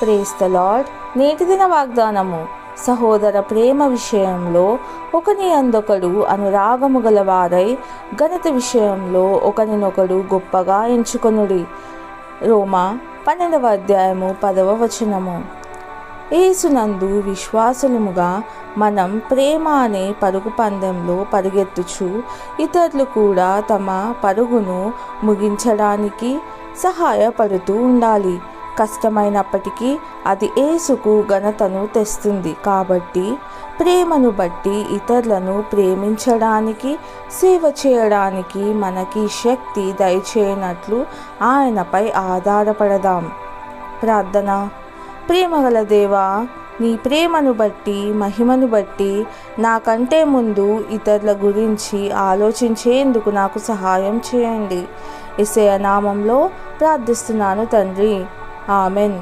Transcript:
Praise the నేటి దిన వాగ్దానము. సహోదర ప్రేమ విషయంలో ఒకని అందొకడు అనురాగము గలవారై గణిత విషయంలో ఒకరినొకడు గొప్పగా ఎంచుకొనుడి. రోమా పన్నెండవ అధ్యాయము పదవ వచనము. ఏసునందు విశ్వాసులముగా మనం ప్రేమ అనే పరుగు పందెంలో పరిగెత్తుచు ఇతరులు కూడా తమ పరుగును ముగించడానికి సహాయపడుతూ ఉండాలి. కష్టమైనప్పటికీ అది ఏసుకు ఘనతను తెస్తుంది. కాబట్టి ప్రేమను బట్టి ఇతరులను ప్రేమించడానికి సేవ చేయడానికి మనకి శక్తి దయచేయనట్లు ఆయనపై ఆధారపడదాం. ప్రార్థన. ప్రేమగల దేవా నీ ప్రేమను బట్టి మహిమను బట్టి నాకంటే ముందు ఇతరుల గురించి ఆలోచించేందుకు నాకు సహాయం చేయండి. ఇసయ నామంలో ప్రార్థిస్తున్నాను తండ్రి. ఆమెన్.